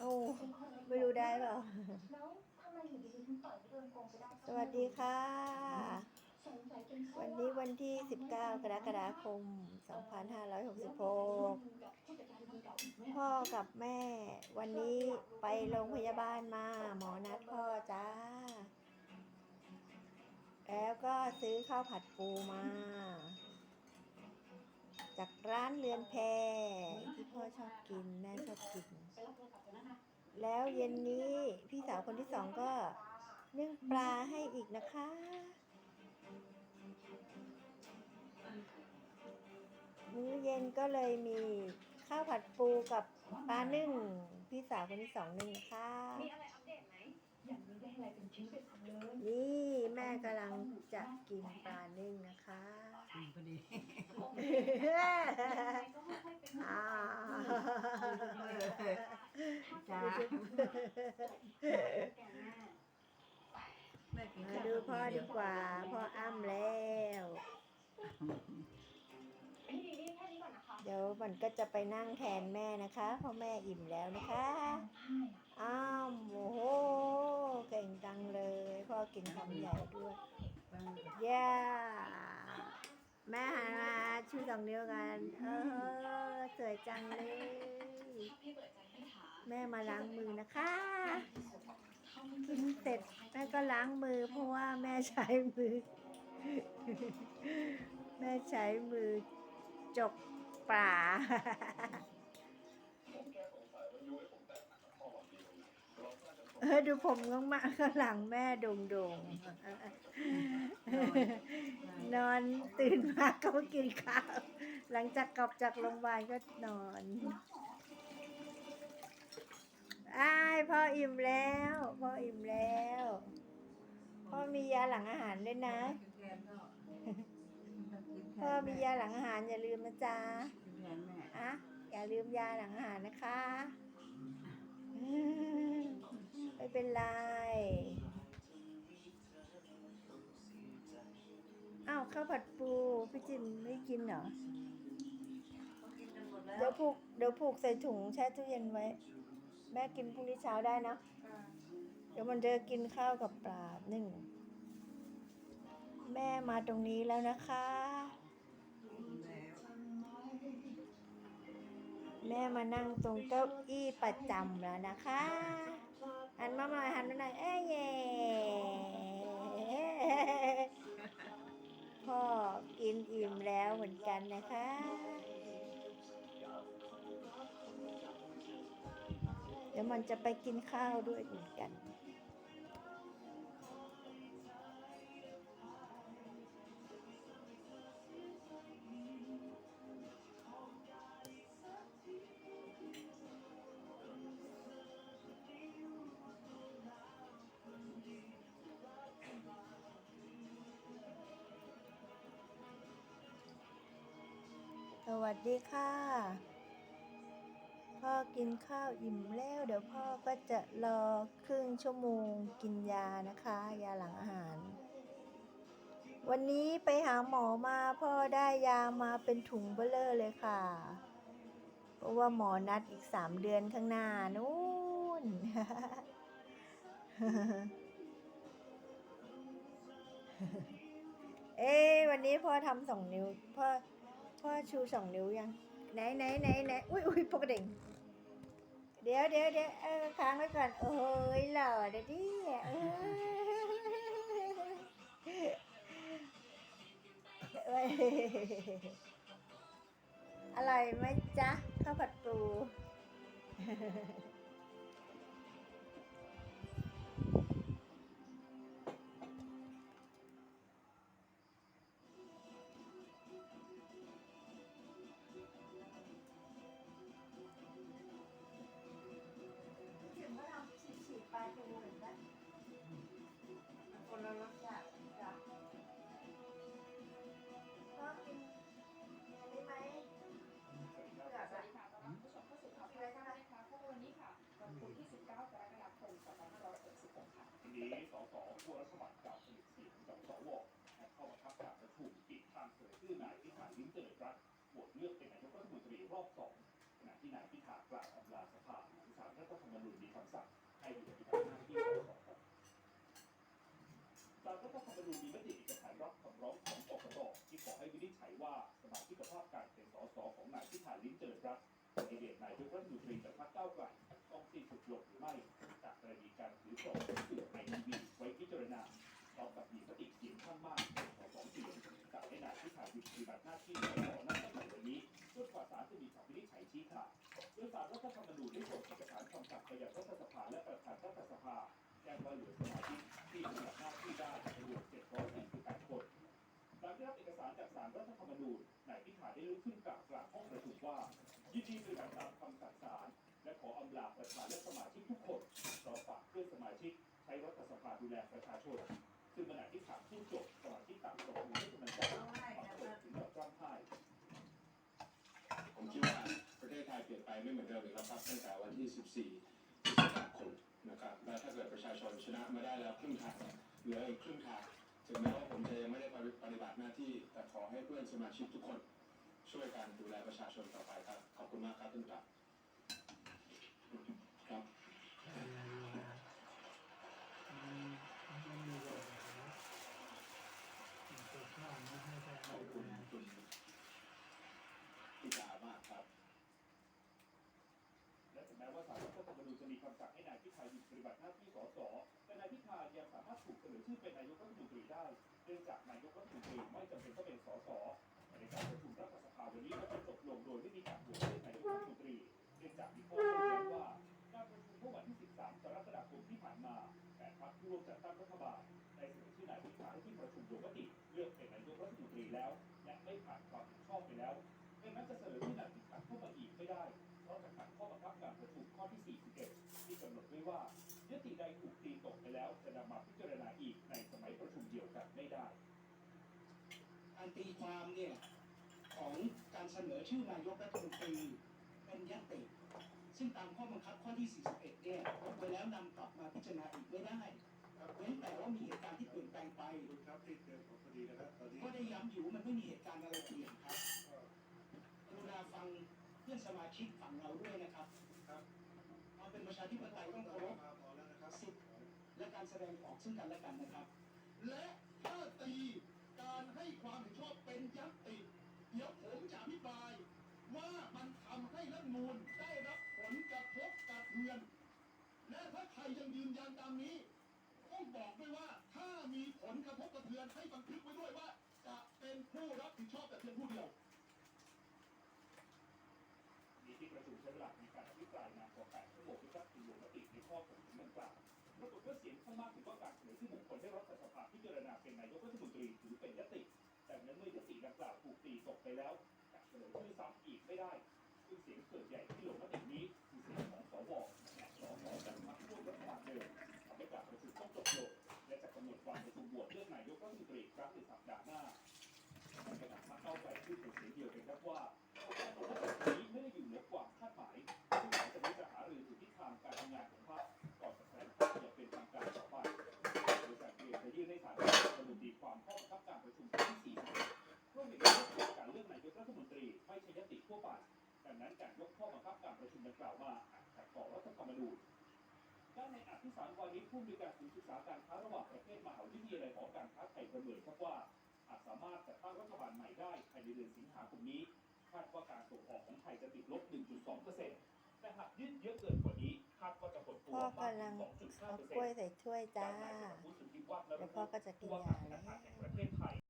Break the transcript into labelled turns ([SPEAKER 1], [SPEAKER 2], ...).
[SPEAKER 1] โอ้ไม่รู้ได้เปล่า
[SPEAKER 2] แล้วทำไมอ
[SPEAKER 1] สวัสดีค่ะ
[SPEAKER 2] สงสัยเป็นเพราะ
[SPEAKER 1] วันนี้วันที่ 19 กรกฎาคม 2566 พ่อกับแม่ วันนี้ไปโรงพยาบาลมา หมอนัดพ่อจ้า แล้วก็ซื้อข้าวผัดปูมา จากร้านเรือนแพที่พ่อชอบกินแม่ชอบกิน แล้วเย็นนี้พี่สาวคนที่สองก็นึ่งปลาให้อีกนะคะ มื้อเย็นก็เลยมีข้าวผัดปูกับปลานึ่ง พี่สาวคนที่สองนึ่งนะคะ
[SPEAKER 2] มีอะไรอัปเดตไหมยังไม่ได้อะไรเป็นชิ้นเป็นอันเลย
[SPEAKER 1] นี่แม่กำลังจะกินปลานึ่งนะคะ
[SPEAKER 3] อืมพอดี
[SPEAKER 2] อ่า
[SPEAKER 3] จ้า
[SPEAKER 2] แม่
[SPEAKER 3] กิน
[SPEAKER 1] มา
[SPEAKER 3] ข้าว
[SPEAKER 1] ดูพ่อดีกว่าพ่ออ้ำแล้ว เดี๋ยวมันก็จะไปนั่งแทนแม่นะคะเพราะแม่อิ่มแล้วนะคะอ้าวโอ้โหเก่งจังเลย พ่อกินคำใหญ่ด้วยเย้ แม่หันมาชูสองนิ้วกัน เออสวยจังเลย แม่มาล้างมือนะคะกินเสร็จแม่ก็ล้างมือ เพราะว่าแม่ใช้มือ แม่ใช้มือจกปลา เออดูผมงมากข้างหลังแม่โด่งดงๆ นอนตื่นมาก็กินข้าว หลังจากกลับจากโรงพยาบาลก็นอนอ้ายพ่ออิ่มแล้วพ่ออิ่มแล้วพ่อมียาหลังอาหารด้วยนะพ่อมียาหลังอาหารอย่าลืมนะจ๊ะ
[SPEAKER 3] แทนแม่
[SPEAKER 1] อะอย่าลืมยาหลังอาหารนะคะ เป็นไร อ้าวข้าวผัดปูพี่จิมไม่กินเหรอ
[SPEAKER 3] กินกันหมดแล้ว
[SPEAKER 1] เดี๋ยวผูกเดี๋ยวผูกใส่ถุงแช่ตู้เย็นไว้ แม่กินพรุ่งนี้เช้าได้นะ เดี๋ยวมันจะกินข้าวกับปลาหนึ่ง แม่มาตรงนี้แล้วนะคะ
[SPEAKER 3] แล้ว
[SPEAKER 1] แม่มานั่งตรงเก้าอี้ประจำแล้วนะคะ หันมาหน่อยหันมาหน่อยเอ้ยเย่พ่อกินอิ่มแล้วเหมือนกันนะคะเดี๋ยวมันจะไปกินข้าวด้วยเหมือนกัน วัสดีค่ะ พ่อกินข้าวอิ่มแล้ว เดี๋ยวพ่อก็จะรอครึ่งชั่วโมงกินยานะคะ ยาหลังอาหาร วันนี้ไปหาหมอมาพ่อได้ยามาเป็นถุงเบลเลอร์เลยค่ะ เพราะว่าหมอนัดอีกสามเดือนข้างหน้านู้นเอ้วันนี้พ่อทำสองนิ้วพ่อ พ่อชูสองนิ้วยัง ไหนไหนไหนไหนอุ้ยอุ้ยปกเด่งเดี๋ยวเดี๋ยวเดี๋ยวเออค้างไว้ก่อน โอ้ยหล่อเดี๋ยวดิออเอ้ยอร่อยไหมจ๊ะข้าวผัดปู
[SPEAKER 4] ภาหลังสารรัฐธรรมรมนูญมีคำสั่งให้อยู่ในทางหน้าที่สสครับสารรัฐธรรมนูญมีมติเอกสารรับคำร้องของกกตที่ขอให้วินิจฉัยว่าสมาชิกภาพการเป็นสสของนายพิธาลิ้มเจริญรัตน์แคนดิเดตนายกรัฐมนตรีจากพรรคก้าวไกลต้องสิ้นสุดลงหรือไม่จากกรณีการถือครอง ดโดยสารรัฐธรรมนูญได้ส่งเอกสารคำสั่งไปยังรัฐสภาและประธานรัฐสภาแจ้งว่าเหลือสมาชิกที่ปฏิบัติหน้าที่ได้จำนวน748คนหลังได้รับเอกสารจากสารรัฐธรรมนูญนายพิธาได้ลุกขึ้นกล่าวกลางห้องประชุมว่า ยินดีปฏิบัติตามคำสั่งศาลและขออำลาประธานและสมาชิกทุกคนพร้อฝากเพื่อนสมาชิกใช้รัฐสภาดูแลประชาชนซึ่งขณะที่ถามพูดจบสมาชิกต่างตบมือให้กำลังใจ
[SPEAKER 3] เอาให้
[SPEAKER 4] บาง
[SPEAKER 3] นะ
[SPEAKER 4] คนถึงกับร่ำไห้
[SPEAKER 5] ผมคิดว่าประเทศ ไม่เหมือนเดิมอีกแล้วครับตั้งแต่วันที่ 14พฤษภาคมนะครับและถ้าเกิดประชาชนชนะมาได้แล้วครึ่งทางเหลืออีกครึ่งทางถึงแม้ว่าผมจะยังไม่ได้ปฏิบัติหน้าที่แต่ขอให้เพื่อนสมาชิกทุกคน ช่วยกันดูแลประชาชนต่อไปครับ ขอบคุณมากครับท่านครับ ขอบคุณคุณพิจามากครับ
[SPEAKER 4] และถึงแม้ว่าสารรัฐธรรมนูญจะมีคำสั่งให้นายพิธาหยุดปฏิบัติหน้าที่สสแต่นายพิธายังสามารถถูกเสนอชื่อเป็นนายกรัฐมนตรีได้เนื่องจากนายกรัฐมนต รีไม่จำเป็นต้องเป็นสสในการประชุมรัฐสภาวันนี้ก็จะจบลงโดยไม่มีการโหวตเลือกนายกรัฐมนตรีเนื่องจากมีข้อโต้แย้งว่าการประชุมเมื่อวันที่ 13 กรกฎาคมที่ผ่านมาแปดพรรคร่วมจัดตั้งรัฐบาลได้เสนอชื่อนายพิธาให้ที่ประชุมลงมติเลือกเป็นนายกรัฐมนตรีแล้ว และไม่ผ่านความเห็นชอบไปแล้วดังนั้นจะเสนอชื่อนายพิธาเข้ามาอีกไม่ได้เพราะจะขัดข้อบังคับการประชุมข้อที่ 41 ที่กำหนดไว้ว่ายติใดถูกตีตกไปแล้ว จะนำมาพิจารณาอีกในสมัยประชุมเดียวกันไม่ได้
[SPEAKER 6] การ ตีความเนี่ยของการเสนอชื่อนายกรัฐมนตรีเป็นยติซึ่งตามข้อบังคับข้อที่ 41 เนี่ยยกไปแล้วนำกลับมาพิจารณาอีกไม่ได้เว้นแต่ว่ามีเหตุการณ์ที่เปลี่ยนแปลงไป
[SPEAKER 5] ครับที่เกิดพอดีนะครับตอนนี้
[SPEAKER 6] ก็ได้ย้ำอยู่มันไม่มีเหตุการณ์อะไรเปลี่ยนครับกรุณาฟังเพื่อนสมาชิกฝั่งเราด้วยนะครับเราเป็นประชาธิปไตยต้องเคารพ
[SPEAKER 5] พอแล้วนะครับ
[SPEAKER 6] สิทธิ์และการแสดงออกซึ่งกันและกันนะครับ
[SPEAKER 7] และถ้าตี การให้ความเห็นชอบเป็นยัตติ เดี๋ยวผมจะอภิปราย ว่ามันทำให้รัฐมนูลได้รับผลกระทบกระเทือน และถ้าใครยังยืนยันตามนี้ ต้องบอกด้วยว่าถ้ามีผลกระทบกระเทือนให้บันทึกไว้ด้วยว่า จะเป็นผู้รับผิดชอบแต่เพียงผู้เดียว
[SPEAKER 4] มีที่ประชุมใช้เวลาในการอภิปรายนานกว่า8ชั่วโมงเพื่อรับลงมติในข้อถกเถียงดังกล่าวปรากฏว่าเสียงข้างมากถือว่าการเสนอชื่อบุคคลให้รัฐสภาพิจารณาเป็นนายกรัฐมนตรี กล่าวถูกตีตกไปแล้วจะเสนอชื่อซ้ำอีกไม่ได้ซึ่งเสียงส่วนใหญ่ที่ลงม ด้านในอภิสารวานิชผู้มีการศูนย์ศึกษาการค้าระหว่างประเทศมหาวิทยาลัยหอการค้าไทยประเมินครับว่าอาจสามารถจัดตั้งรัฐบาลใหม่ได้ภายในเดือนสิงหาคมนี้คาดว่าการส่งออกของไทยจะติดลบ 1.2%แต่หากยืดเยอะเกินกว่านี้คาดว่าจะหดตัว
[SPEAKER 1] พ่อ
[SPEAKER 4] มาก
[SPEAKER 1] กำ
[SPEAKER 4] ถึ
[SPEAKER 1] ลั
[SPEAKER 4] ง
[SPEAKER 1] ง
[SPEAKER 4] 2.5%
[SPEAKER 1] เอากล้วยใส่ถ้วยจ้า
[SPEAKER 4] ด้านนายสมบูรณ์สุทธิวัฒน์และ
[SPEAKER 1] เดี๋ยวพ่อก็จะกิน
[SPEAKER 4] ผู้ว่
[SPEAKER 1] ยา
[SPEAKER 4] การธ
[SPEAKER 1] แล้
[SPEAKER 4] นาว